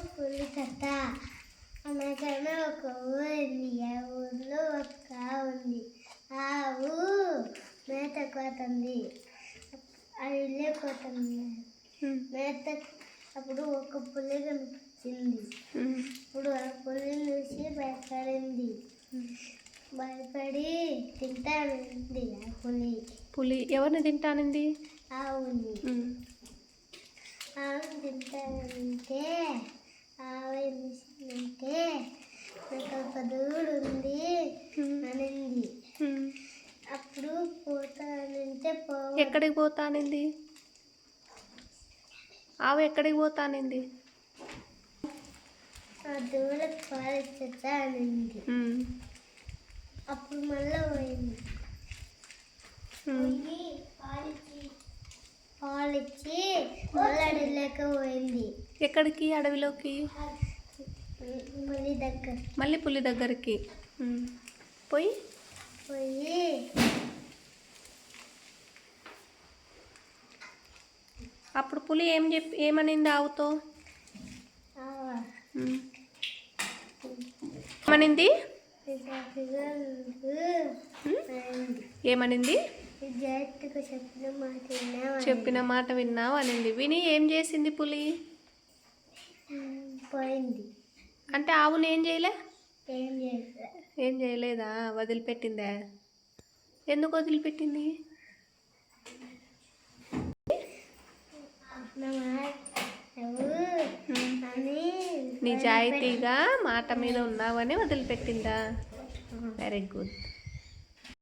పులి కథ అనగానే ఒక ఊరు ఉంది ఆ ఊర్లో ఒక ఆవు ఉంది. ఆ ఆవు మేత కోతుంది. అది వెళ్ళిపోతుంది మేత అప్పుడు ఒక పులి కనిపించింది. ఇప్పుడు ఆ పులిని చూసి భయపడింది. భయపడి తింటానంది ఆ పులి. పులి ఎవరిని తింటానింది? ఆవుని. ఆవు తింటానంటే ఆవు ఏం చేసిందంటే నాకు ఒక దూడు ఉంది అనింది అప్పుడు పోతానంటే పో ఎక్కడికి పోతానింది? ఆవు ఎక్కడికి పోతానింది? ఆ దూడకు పాలిచ్చా అనింది అప్పుడు మళ్ళీ పోయింది. పోయి పాలిచ్చి పాలిచ్చి మళ్ళీ అడలేక పోయింది. ఎక్కడికి? అడవిలోకి? మళ్ళీ పులి దగ్గరికి. పోయి? పోయి. అప్పుడు పులి ఏం చెప్పి ఏమనింది ఆవుతో. ఏమనింది? ఏమనింది? చెప్పిన మాట విన్నావా? అనింది. విని ఏం చేసింది పులి? పోయింది. అంటే ఆవును ఏం చేయలే? ఏం చేయలేదా? వదిలిపెట్టిందా? ఎందుకు వదిలిపెట్టింది? నిజాయితీగా మాట మీద ఉన్నావని వదిలిపెట్టిందా? Very good